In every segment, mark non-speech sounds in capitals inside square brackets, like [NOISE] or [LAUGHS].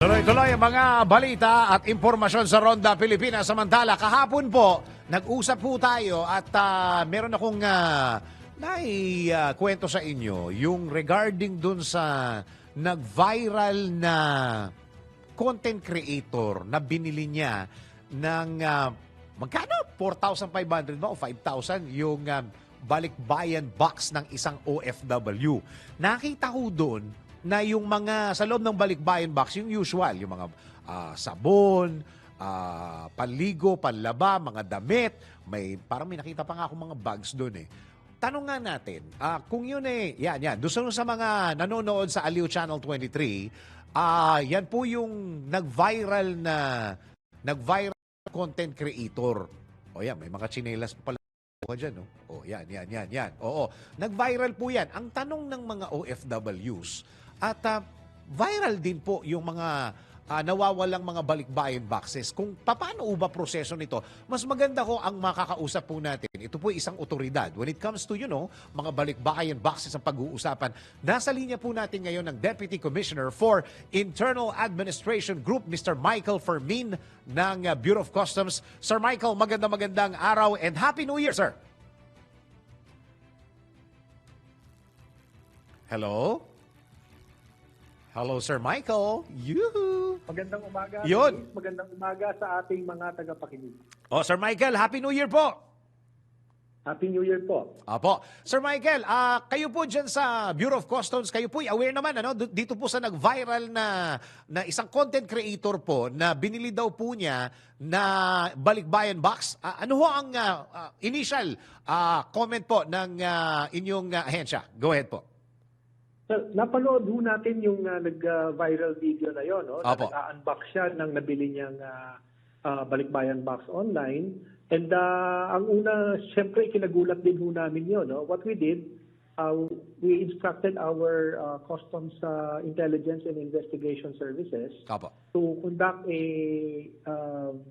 Tuloy-tuloy ang mga balita at impormasyon sa Ronda Pilipinas. Samantala, kahapon po, nag-usap po tayo at ah, meron akong uh, kwento sa inyo yung regarding dun sa nag-viral na content creator na binili niya ng ah, magkano? 4,500 ba o 5,000 yung ah, balikbayan box ng isang OFW. Nakita ko doon na yung mga sa loob ng balikbayan box, yung usual, yung mga ah, sabon, ah, panligo, panlaba, mga damit, may parang may nakita pa nga ako mga bags doon eh. Tanong nga natin, ah, kung yun eh, yan, yan, doon sa- mga nanonood sa Aliw Channel 23, ah, yan po yung nag-viral na, nag-viral content creator. O yan, may mga chinelas pa pala ka dyan, no? O, yan, yan, yan, yan. Oo, nag-viral po yan. Ang tanong ng mga OFWs, at ah, viral din po yung mga ah, nawawalang mga balikbayan boxes. Kung paano ba proseso nito, mas maganda ko ang makakausap po natin. Ito po isang otoridad. When it comes to, you know, mga balikbayan boxes ang pag-uusapan, nasa linya po natin ngayon ng Deputy Commissioner for Internal Administration Group, Mr. Michael Fermin ng ah, Bureau of Customs. Sir Michael, maganda magandang araw and Happy New Year, sir! Hello? Hello, Sir Michael. Yoo! Magandang umaga. Yun. Luis. Magandang umaga sa ating mga tagapakinig. Oh, Sir Michael, Happy New Year po! Happy New Year po. Apo. Sir Michael, ah kayo po dyan sa Bureau of Customs, kayo po aware naman ano, d- dito po sa nag-viral na, na isang content creator po na binili daw po niya na balikbayan box. Ah, ano ho ang ah, ah, initial ah, comment po ng ah, inyong ah, ahensya? Go ahead po. So, napanood ho natin yung uh, nag-viral video na yon, no? Na Opo. nag-unbox siya ng nabili niyang ah, ah, balikbayan box online. And ah, ang una, syempre, kinagulat din ho namin yun. No? What we did, uh, we instructed our ah, Customs ah, Intelligence and Investigation Services Apo. to conduct a um,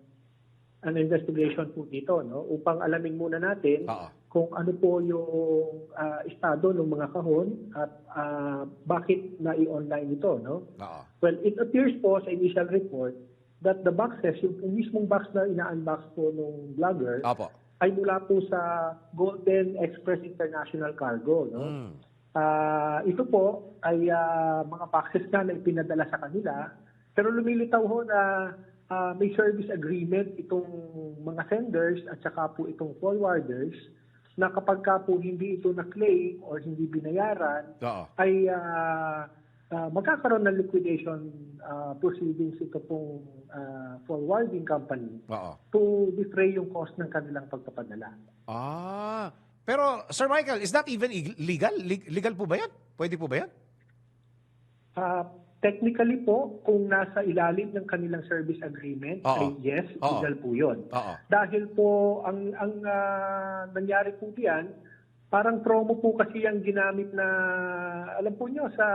an investigation po dito no upang alamin muna natin Oo. Kung ano po yung ah, estado ng mga kahon at ah, bakit na i-online ito no Oo. well it appears po sa initial report that the boxes yung, mismong box na ina-unbox po nung vlogger Apo. ay mula po sa Golden Express International Cargo no Mm. Ah, ito po ay ah, mga boxes na na ipinadala sa kanila pero lumilitaw ho na ah, may service agreement itong mga senders at saka po itong forwarders na kapag ka po hindi ito na-claim or hindi binayaran Oo. ay ah, ah, magkakaroon ng liquidation ah, proceedings ito pong ah, forwarding company Oo. to defray yung cost ng kanilang pagpapadala. Ah. Pero, Sir Michael, is that even ig- legal? Leg- Legal po ba yan? Pwede po ba yan? Ah, technically po, kung nasa ilalim ng kanilang service agreement, Oo. ay yes, Oo. legal po yun. Oo. Dahil po, ang, ang ah, nangyari po diyan, parang promo po kasi ang ginamit na, alam po nyo, sa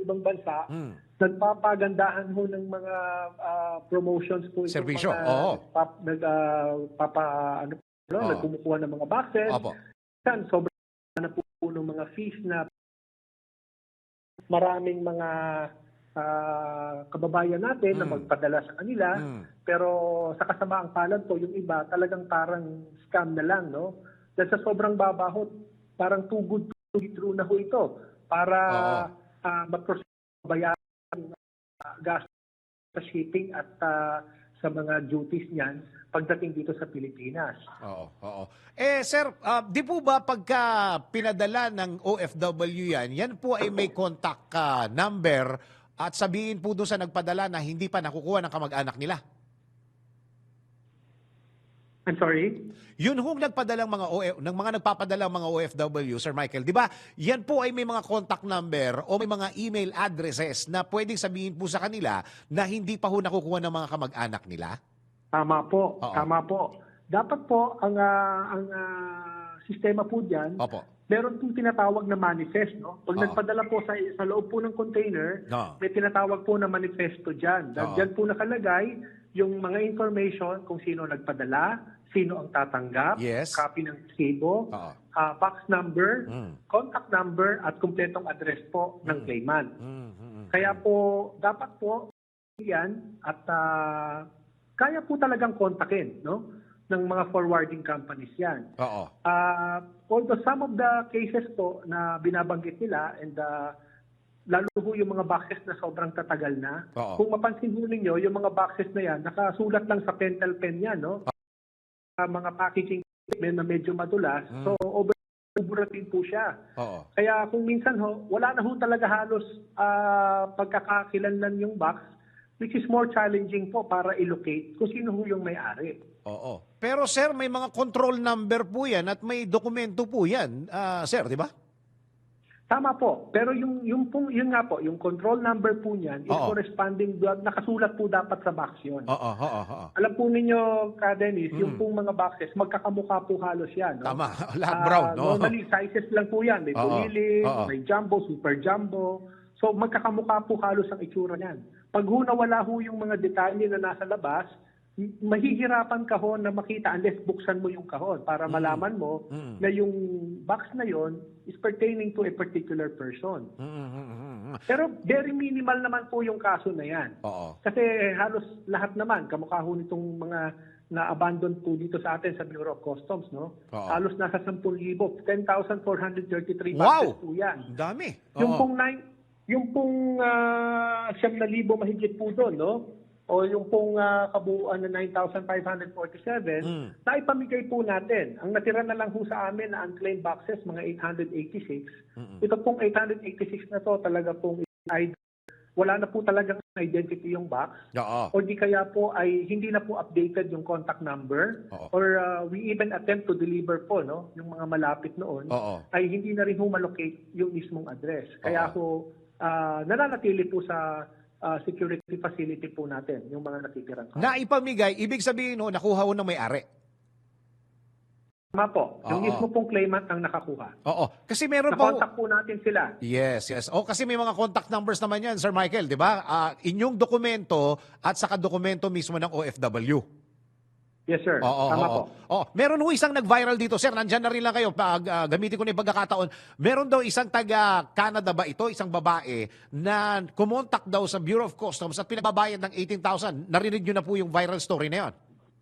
ibang bansa, Mm. nagpapagandahan ho ng mga ah, promotions po. itong Serbisyo, mga oo. Pap, nag, ah, papa, ano po, Oo. nagkumukuha ng mga boxes. Opo. Yan, sobrang na po ng mga fees na maraming mga ah, kababayan natin na Mm. magpadala sa kanila. Mm. Pero sa kasamaang palad po, yung iba talagang parang scam na lang, no? Dahil sa sobrang babahot, parang too good to be true na ho ito para Oo. uh, mag-proceed bayaran uh, gas sa shipping at ah, sa mga duties niyan pagdating dito sa Pilipinas. Oo, oo. Eh, sir, ah, di po ba pagka pinadala ng OFW yan, yan po ay may contact ka number at sabihin po doon sa nagpadala na hindi pa nakukuha ng kamag-anak nila? I'm sorry? Yun hong nagpadalang mga OF, ng mga nagpapadalang mga OFW, Sir Michael, di ba? Yan po ay may mga contact number o may mga email addresses na pwedeng sabihin po sa kanila na hindi pa ho nakukuha ng mga kamag-anak nila? Tama po, Oo. tama po. Dapat po ang ah, ang ah, sistema po diyan, Opo. Meron pong tinatawag na manifest, no? Pag Oo. nagpadala po sa sa loob po ng container, No. may tinatawag po na manifesto diyan. Oo. Diyan po nakalagay yung mga information kung sino nagpadala, sino ang tatanggap, Yes. copy ng resibo, Oo. ah, fax number, Mm. contact number at kumpletong address po ng Mm. claimant. Mm, mm. Kaya po dapat po yan at ah, kaya po talagang kontakin no ng mga forwarding companies yan. Oo. Uh, although some of the cases po na binabanggit nila and uh, lalo po yung mga boxes na sobrang tatagal na. Oo. Kung mapansin po ninyo, yung mga boxes na yan, nakasulat lang sa pentel pen yan, no? Uh, mga packaging na medyo madulas. Mm. So, over din po siya. Oo. Kaya kung minsan ho, wala na ho talaga halos ah, pagkakakilanlan yung box, which is more challenging po para i-locate kung sino ho yung may-ari. Oo. Pero sir, may mga control number po yan at may dokumento po yan, ah, sir, di ba? Tama po. Pero yung yung pong yun nga po, yung control number po niyan is Oo. corresponding doon nakasulat po dapat sa box yun. Oo, oo, oo. Alam po ninyo, Ka Dennis, yung Mm. pong mga boxes, magkakamukha po halos yan. No? Tama. [LAUGHS] Lahat Ah, brown, no? Normally, sizes lang po yan. May Oo. bulili, Oo. may jumbo, super jumbo. So, magkakamukha po halos ang itsura niyan. Pag ho nawala ho yung mga detalye na nasa labas, mahihirapan ka ho na makita unless buksan mo yung kahon para malaman mo Mm. na yung box na yon is pertaining to a particular person. Mm, mm, mm, mm, mm. Pero very minimal naman po yung kaso na yan. Oo. Kasi halos lahat naman, kamukha ho nitong mga na-abandon po dito sa atin sa Bureau of Customs, no? Oo. Halos nasa 10,000, 10,433 Wow! boxes po yan. Dami. Yung Oo. pong nine, yung pong uh, 7,000 mahigit po doon, no? O yung pong ah, kabuuan na 9,547, Mm. naipamigay po natin. Ang natira na lang po sa amin na unclaimed boxes, mga 886. Mm-mm. Ito pong 886 na to talaga pong ID. Wala na po talagang identity yung box. Oo. O di kaya po ay hindi na po updated yung contact number. Oo. Or ah, we even attempt to deliver po, no? Yung mga malapit noon Oo. ay hindi na rin humalocate yung mismong address. Kaya Oo. ako ah, nananatili po sa ah, security facility po natin, yung mga natitirang cards. Naipamigay, ibig sabihin no, nakuha ho ng may-ari. Tama po. Yung Oo. mismo pong claimant ang nakakuha. Oo. Kasi meron pa ho- Na-contact po natin sila. Yes, yes. O kasi may mga contact numbers naman yan, Sir Michael, di ba? Ah, inyong dokumento at saka dokumento mismo ng OFW. Yes, sir. Oo, Tama oo. po. Oh, meron ho isang nag-viral dito, sir. Nandyan na rin lang kayo. Pag, ah, gamitin ko na yung pagkakataon. Meron daw isang taga Canada ba ito, isang babae, na kumontak daw sa Bureau of Customs at pinagbabayad ng 18,000. Narinig nyo na po yung viral story na yon.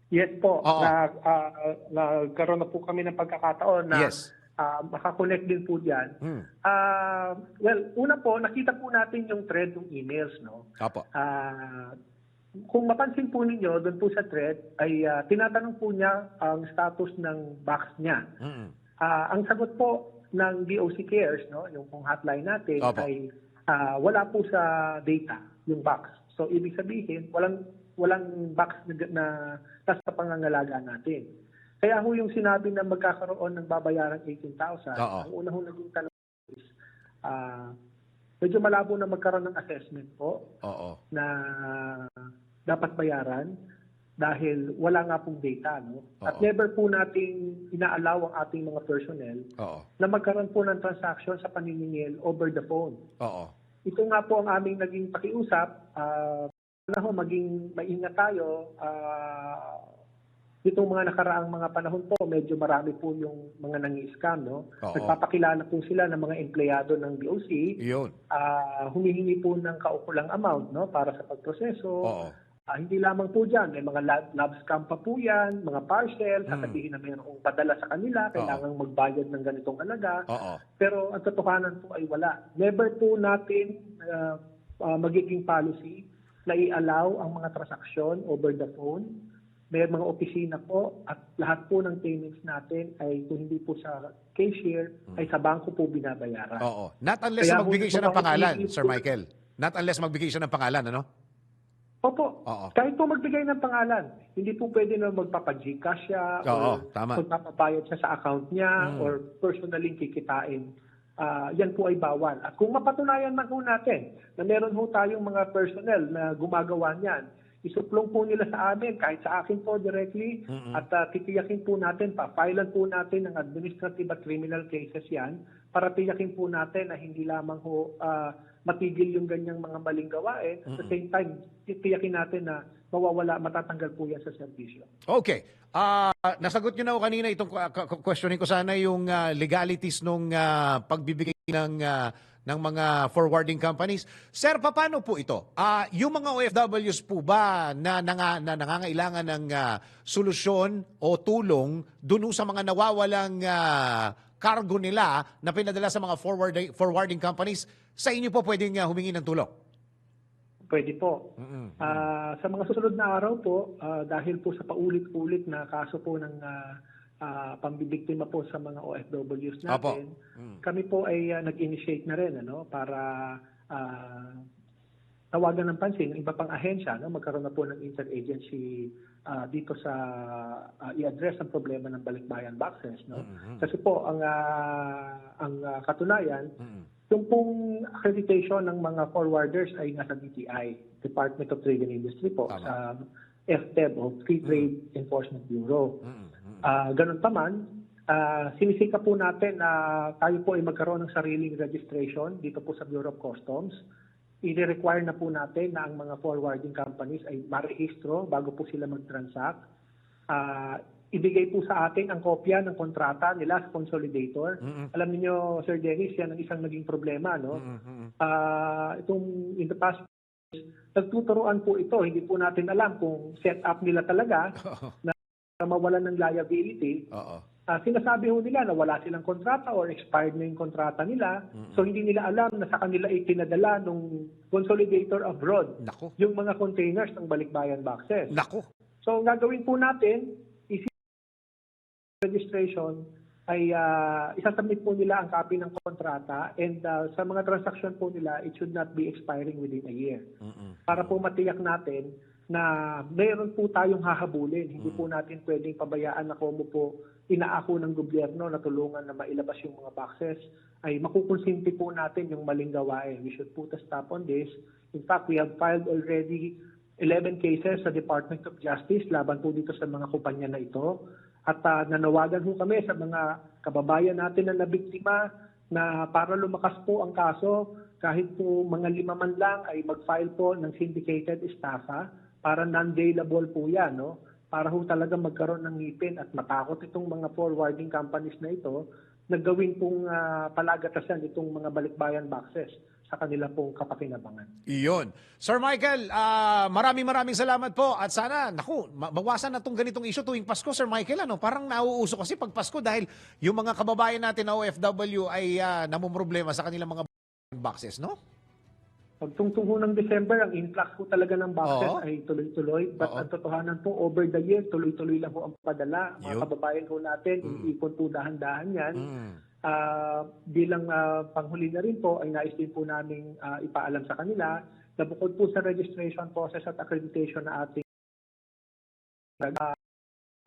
Yes po. Oo. Na, ah, nagkaroon na po kami ng pagkakataon na Yes. ah, makakonect din po diyan. Hmm. Ah, well, una po, nakita po natin yung thread ng emails, no? Apo. Ah, kung mapansin po ninyo, doon po sa thread, ay ah, tinatanong po niya ang status ng box niya. Mm-mm. Ah, ang sagot po ng DOC Cares, no, yung pong hotline natin, Opo. ay ah, wala po sa data yung box. So, ibig sabihin, walang walang box na, na nasa pangangalaga natin. Kaya ho yung sinabi na magkakaroon ng babayaran 18,000, Oo. ang una ho naging tanong is, ah, medyo malabo na magkaroon ng assessment po Oo. na dapat bayaran dahil wala nga pong data. No? At Oo. never po nating inaalaw ang ating mga personnel Oo. na magkaroon po ng transaction sa paniningil over the phone. Oo. Ito nga po ang aming naging pakiusap. Uh, na ho, maging maingat tayo. ah, itong mga nakaraang mga panahon po, medyo marami po yung mga nangi-scam. No? Oo. Nagpapakilala po sila ng mga empleyado ng DOC. Yun. Ah, humihingi po ng kaukulang amount no para sa pagproseso. Oo. Ah, hindi lamang po dyan, may mga lab, lab scam pa po yan, mga parcel, Mm. sasabihin na mayroong padala sa kanila, kailangang magbayad ng ganitong halaga. Oo. Pero ang totohanan po ay wala. Never po natin ah, ah, magiging policy na i-allow ang mga transaksyon over the phone. May mga opisina po at lahat po ng payments natin ay kung hindi po sa cashier, ay sa bangko po binabayaran. Oo. Not unless Kaya magbigay siya ng pangalan, Sir Michael. Not unless magbigay siya ng pangalan, ano? Opo. Oo. Kahit po magbigay ng pangalan, hindi po pwede na magpapag-Gcash siya Oo, or tama. magpapabayad siya sa account niya Mm. or personally kikitain. Ah, yan po ay bawal. At kung mapatunayan man po natin na meron po tayong mga personnel na gumagawa niyan, isuplong po nila sa amin, kahit sa akin po directly, Mm-mm. at uh, titiyakin po natin, pa-filean po natin ng administrative at criminal cases yan para tiyakin po natin na hindi lamang ho ah, matigil yung ganyang mga maling gawain. At the same time, titiyakin natin na mawawala, matatanggal po yan sa serbisyo. Okay. Ah, nasagot niyo na ako kanina itong uh, questioning ko sana yung ah, legalities nung ah, pagbibigay ng ah, ng mga forwarding companies. Sir, paano po ito? Ah, yung mga OFWs po ba na, nanga, na nangangailangan ng ah, solusyon o tulong dun sa mga nawawalang ah, cargo nila na pinadala sa mga forwarding, forwarding companies, sa inyo po pwedeng ah, humingi ng tulong? Pwede po. Ah, sa mga susunod na araw po, ah, dahil po sa paulit-ulit na kaso po ng uh, pambibiktima po sa mga OFWs natin, kami po ay ah, nag-initiate na rin ano, para ah, tawagan ng pansin ng iba pang ahensya, no, magkaroon na po ng interagency ah, dito sa ah, i-address ang problema ng balikbayan boxes. No? Kasi po, ang, ah, ang ah, katunayan, yung pong accreditation ng mga forwarders ay nasa DTI, Department of Trade and Industry po, Tama. sa FTEB o Free Trade Enforcement Bureau. Ah, ganun pa man, ah, sinisika po natin na tayo po ay magkaroon ng sariling registration dito po sa Bureau of Customs. I-require na po natin na ang mga forwarding companies ay marehistro bago po sila mag-transact. Ah, ibigay po sa atin ang kopya ng kontrata nila sa consolidator. Alam niyo Sir Dennis, yan ang isang naging problema. No? Ah, itong in the past nagtuturoan po ito. Hindi po natin alam kung set up nila talaga [LAUGHS] na mawalan ng liability. Oo. Ah, sinasabi ho nila na wala silang kontrata or expired na yung kontrata nila. So hindi nila alam na sa kanila ay pinadala nung consolidator abroad Nako. yung mga containers ng balikbayan boxes. Nako. So ang gagawin po natin, is registration ay uh, isasubmit po nila ang copy ng kontrata and ah, sa mga transaction po nila, it should not be expiring within a year. Para po matiyak natin na meron po tayong hahabulin. Hindi po natin pwedeng pabayaan na kung po inaako ng gobyerno na tulungan na mailabas yung mga boxes ay makukonsinti po natin yung maling gawain. We should put a stop on this. In fact, we have filed already 11 cases sa Department of Justice laban po dito sa mga kumpanya na ito. At ah, nanawagan ho kami sa mga kababayan natin na nabiktima na para lumakas po ang kaso, kahit po mga lima man lang ay mag-file po ng syndicated estafa para non-bailable po yan. No? Para ho talaga magkaroon ng ngipin at matakot itong mga forwarding companies na ito na gawin pong ah, palagatasan itong mga balikbayan boxes sa kanila pong kapakinabangan. Iyon. Sir Michael, ah, maraming maraming salamat po. At sana, naku, mawasan na itong ganitong issue tuwing Pasko, Sir Michael. Ano? Parang nauuso kasi pag Pasko dahil yung mga kababayan natin na OFW ay uh, namumroblema sa kanilang mga boxes, no? Pagtungtong ho ng December, ang influx po talaga ng boxes Oo. ay tuloy-tuloy. But Oo. ang totohanan po, over the year, tuloy-tuloy lang po ang padala. Mga Yun. kababayan ho natin, ipon po dahan-dahan yan. Mm. Ah, bilang ah, panghuli na rin po, ay nais din po namin ah, ipaalam sa kanila na bukod po sa registration process at accreditation na ating uh,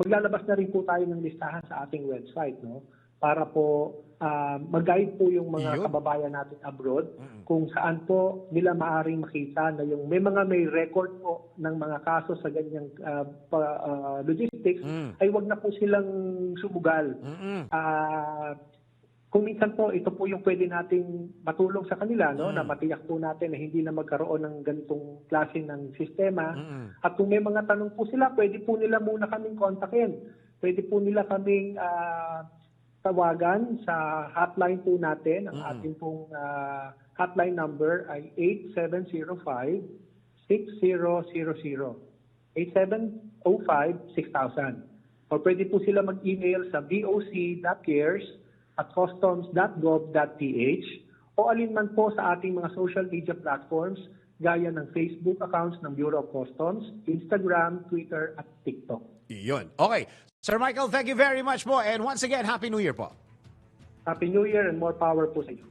maglalabas na rin po tayo ng listahan sa ating website no para po ah, mag-guide po yung mga Yun. kababayan natin abroad kung saan po nila maaring makita na yung may mga may record po ng mga kaso sa ganyang ah, pa- ah, logistics Mm. ay wag na po silang sumugal. Mm-mm. Ah, kung minsan po, ito po yung pwede nating matulong sa kanila, no? na matiyak po natin na hindi na magkaroon ng ganitong klase ng sistema. Mm-mm. At kung may mga tanong po sila, pwede po nila muna kaming kontakin. Pwede po nila kaming ah, tawagan sa hotline po natin. Ang ating pong ah, hotline number ay 8705-6000. 8705-6000. O pwede po sila mag-email sa voc.cares at customs.gov.ph o alinman po sa ating mga social media platforms gaya ng Facebook accounts ng Bureau of Customs, Instagram, Twitter at TikTok. Iyon. Okay. Sir Michael, thank you very much po. And once again, Happy New Year po. Happy New Year and more power po sa inyo.